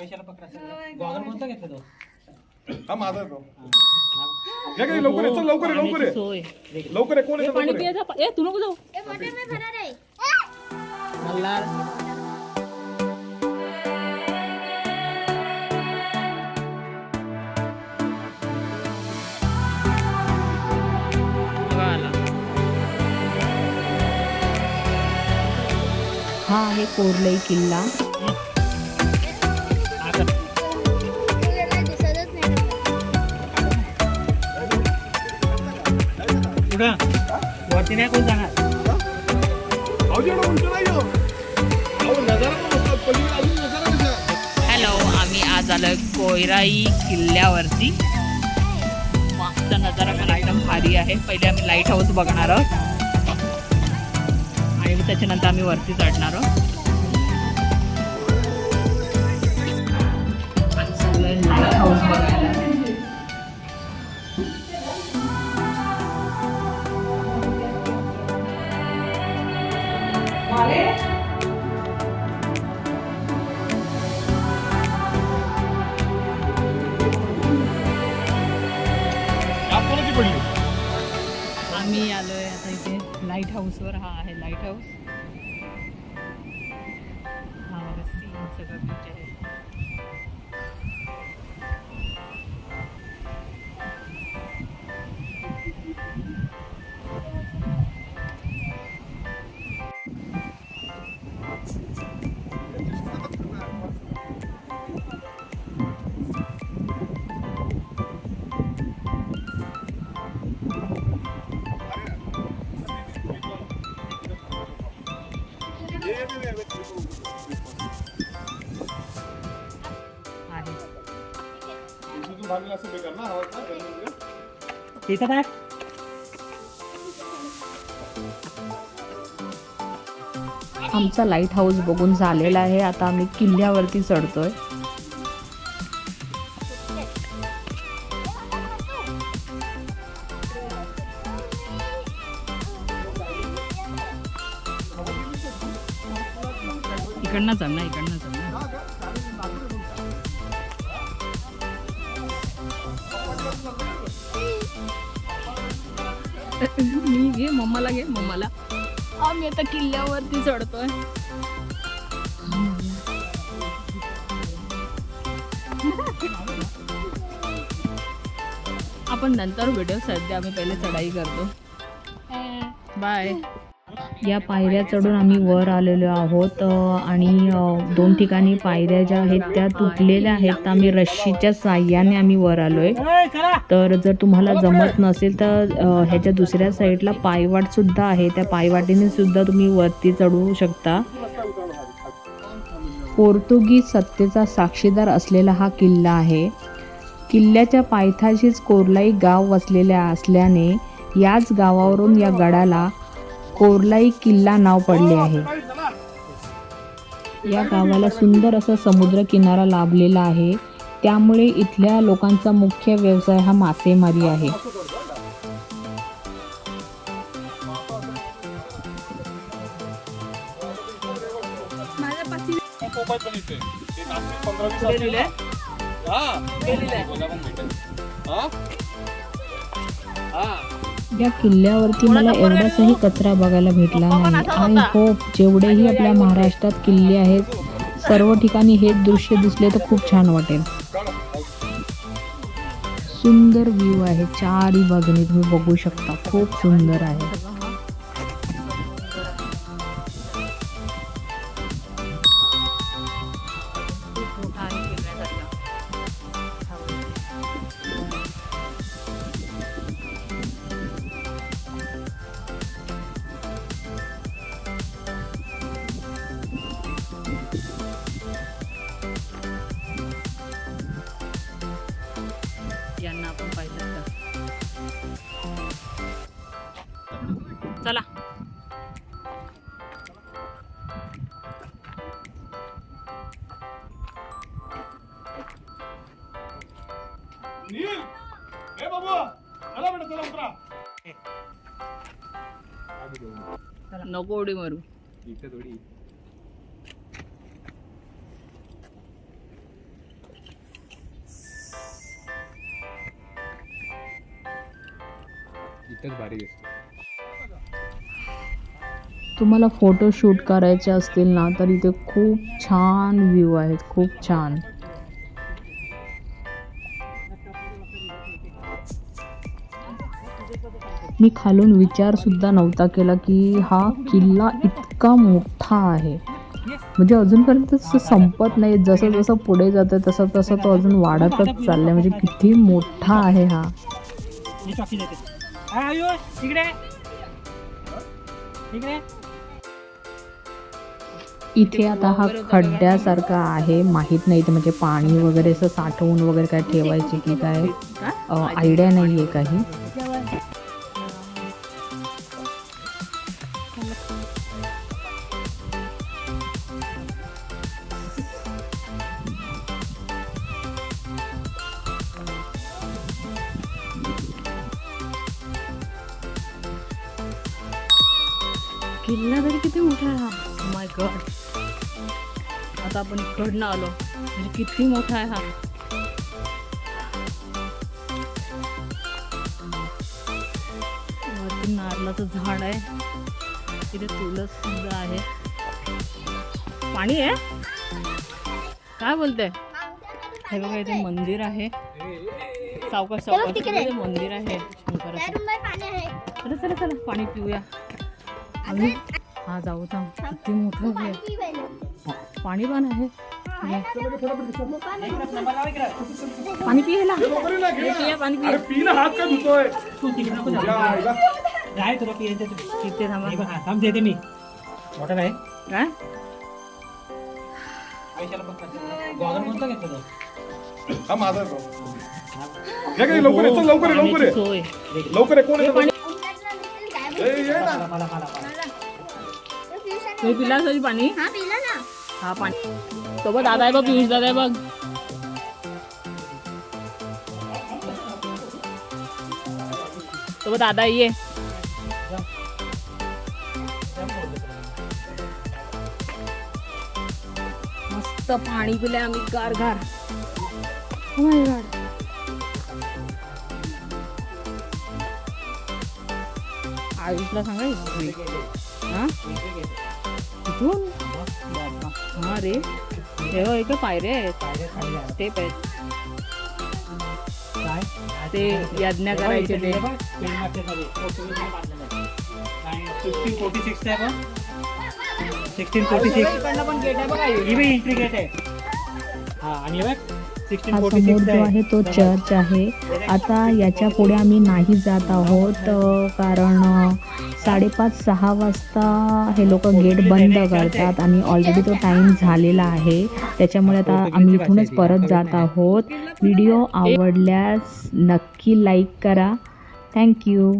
Goggle कोणता घेतला तो? हा माझा तो. घे, घे, लवकर ये, चल लवकर ये, लवकर ये. सोय. लवकर ये, कोण ए, येतं, पाणी लवकर ये. पियाचा ए तू नको जाऊ. ए मोठे मी फरार आहे मल्हार. हा आहे कोरलई किल्ला. कुठं वरती नाही कोण जाणार? हॅलो आम्ही आज आलो कोयराई किल्ल्यावरती. मागचा नजारा पण एकदम भारी आहे. पहिले आम्ही लाइट हाऊस बघणार आहोत. आणि त्याच्यानंतर आम्ही वरती चढणार आहोत. लाइट हाऊस आम्ही आलोय आता इथे लाइट हाऊसवर हा आहे लाइट हाऊस हा बघा सीन सगळं आहे. तिथं काय आमचा लाइट हाऊस बघून झालेला आहे. आता आम्ही किल्ल्यावरती चढतोय. इकडनं ना इकडनं मी घे मम्माला घे मम्माला. आम्ही आता किल्ल्यावरती चढतोय. आपण नंतर भेटू सध्या आम्ही पहिले चढाई करतो. बाय. या पायऱ्या चढून आम्ही वर आलेलो आहोत आणि दोन ठिकाणी पायऱ्या ज्या आहेत त्या तुटलेल्या आहेत तर आम्ही रश्शीच्या साह्याने आम्ही वर आलोय. आहे तर जर तुम्हाला जमत नसेल तर ह्याच्या दुसऱ्या साईडला पायवाट सुद्धा आहे. त्या पायवाटीने सुद्धा तुम्ही वरती चढू शकता. पोर्तुगीज सत्तेचा साक्षीदार असलेला हा किल्ला आहे. किल्ल्याच्या पायथ्याशीच कोरलाई गाव वसलेल्या असल्याने याच गावावरून या गडाला कोरलाई किल्ला नाव पडले आहे. या गावाला सुंदर असा समुद्र किनारा लाभलेला आहे. त्यामुळे इथल्या लोकांचा मुख्य व्यवसाय हा मासेमारी आहे. हा. हा? हा. या किल्ल्यावरती मला एवढाचाही कचरा बघायला भेटला नाही. आणि हो जेवढेही आपल्या महाराष्ट्रात किल्ले आहेत सर्व ठिकाणी हेच दृश्य दिसले तर खूप छान वाटेल. सुंदर व्ह्यू आहे. चारही बाजूने तुम्ही बघू शकता. खूप सुंदर आहे. ए बाबू! चला बेटा चला उतरा. नको उडी मारू. इथे थोडी. इथंच तुम्हाला फोटोशूट करायचे असतील ना तर इथे खूप छान व्ह्यू आहेत खूप छान. मी खालून विचार सुद्धा नव्हता केला की हा किल्ला इतका मोठा आहे. म्हणजे अजूनपर्यंत संपत नाही. जसं जसं पुढे जातं तसं तसं तो अजून वाढतच चाललाय. म्हणजे किती मोठा आहे हा. इथे आता हा खड्ड्यासारखा आहे. माहीत नाही ते म्हणजे पाणी वगैरे असं साठवून वगैरे काय ठेवायचे की काय आयडिया नाही आहे काही. किल्ला तरी किती मोठा आहे हा? माय गॉड आता आपण इकडनं आलो. म्हणजे किती मोठा आहे हा? वरती नारळाचं झाड आहे. तिथे तुळस सुद्धा आहे. पाणी आहे? काय बोलते? हे बघा इथे मंदिर आहे. सावकाश सावकाश मंदिर शंकराचं आहे. चला चला चला पाणी पिऊया. आम्ही हा जाऊ थांब. किती मोठं पाणी आहे. पाणी पण आहे. हा? पाणी पियला. पिया पाणी अरे पी ना हात का धुतोय? तुला पियायचं थांबा देते मी. मोठा आहे काय? गॉगल कोणता घेतला हा माझा लवकर लवकर लवकर लवकर कोण मला. तो पिऊष तुम्ही पिला। असेल पाणी. हा पिला ना हा पाणी. सोबत दादा आहे बघ पियुष दादा आहे बघ. सोबत दादा ये. मस्त पाणी पिले आम्ही गार गार Oh आयुषला सांगा हिस्ट्री हा कुठून हा रे हे पायऱ्या आहेत आहे. स्टेप आहेत काय? ते यज्ञ करायचे ते मार्केटमध्ये. पोर्तुगीजने बांधलेलं आहे. काय, 1646 आहे बघ. 1646 इकडनं पण गेट आहे बघा ही बी एंट्री गेट आहे हा आणि बघ हा 1646 समोर जो आहे. तो चर्च आहे. आता याच्यापुढे आम्ही नाही जात आहोत कारण साडेपाच सहा वाजता हे लोक गेट बंद करतात आणि ऑलरेडी तो टाईम झालेला आहे. त्याच्यामुळे आता आम्ही इथूनच परत जात आहोत. व्हिडिओ आवडल्यास नक्की लाईक करा. थँक्यू